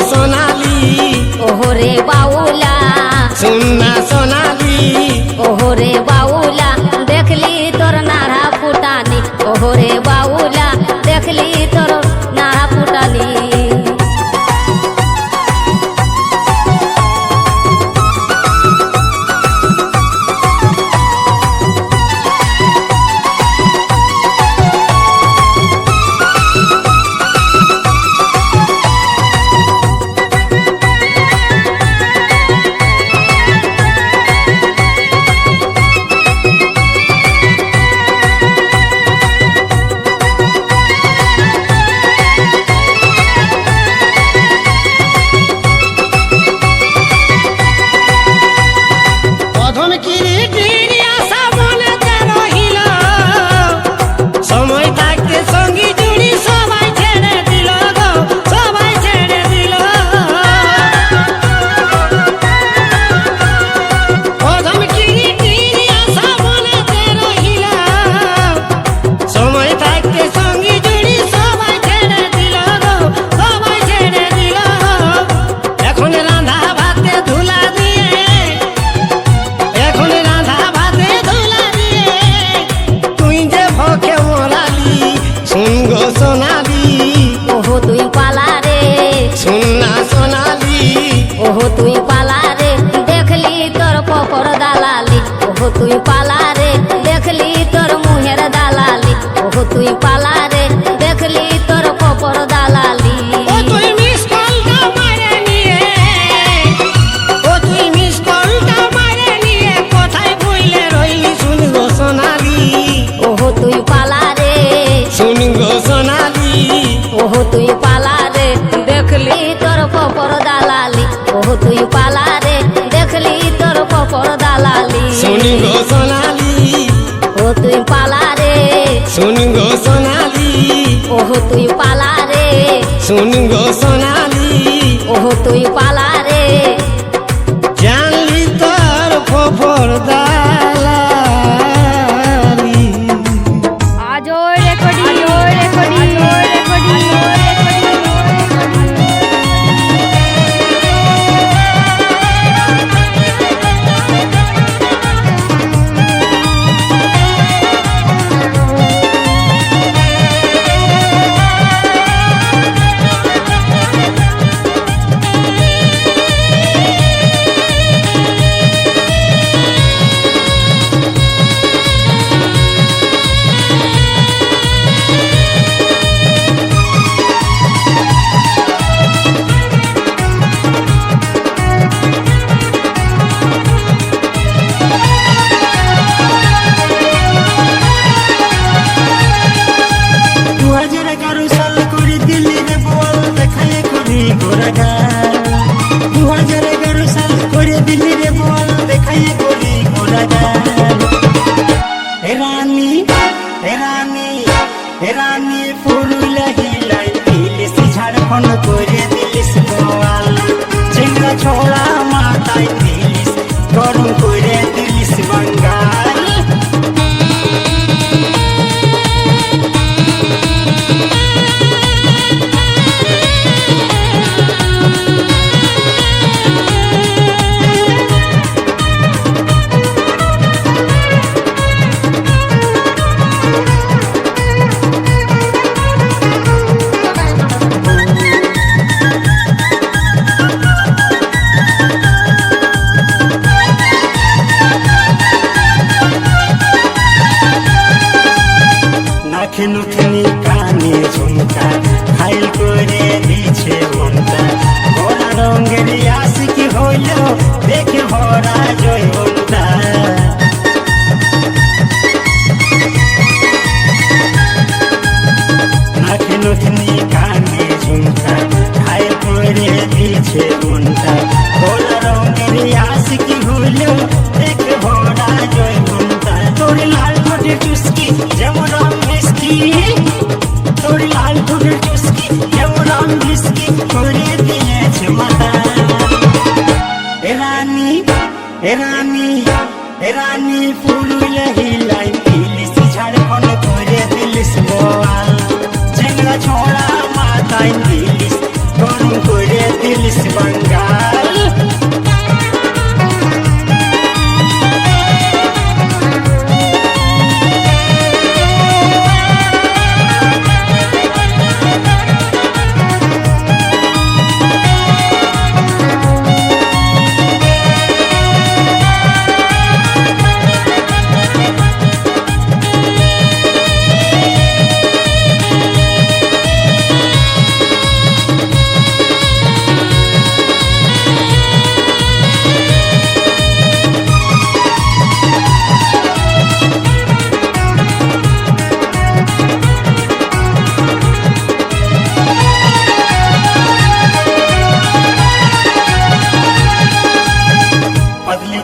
সোনালি। ওহরে বা। ওহো তুই পালা রে দেখলি তোর মুহের দালালি ওহো তুই পালা রে দেখলি তোর কপর দালালি ওহো তুই পালা রে দেখলি তোর কপর দালালি ওহো তুই পালা রে দেখলি তোর কপর দালালি শুনি গো সোনালি। ও তুই পালা রে। শুনি গো সোনালি। ও তুই পালা রে। শুনি গো সোনালি। ও তুই পালা রে। জানলি তোর খবরদার এখন উঠনি কানে ঝুমকা। হাইল করে দিছে মনটা। ঘোড়া রঙের আশিকি হইল, দেখে ভরা জয় মনটা এখন Era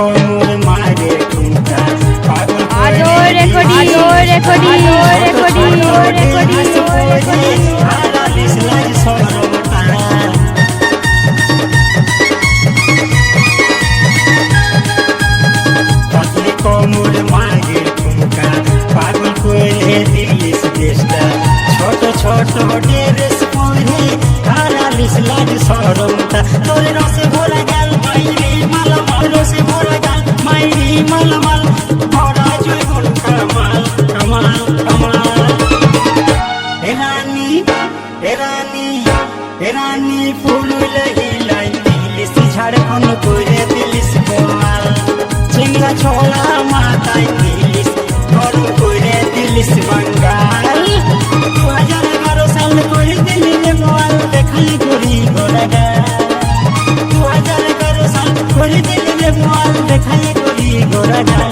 recording, recording, recording, recording, recording. Kamal, ভরা জীবন Kamal Kamal Kamal. Errani Errani Errani ফুল লাগিলাই দিলিস ঝাড়খন করে দিলিস কামাল চিঙ্গা ছোলা মাথায় দিলিস ধরম করে দিলিস বাঙ্গাল। দু হাজার Saga.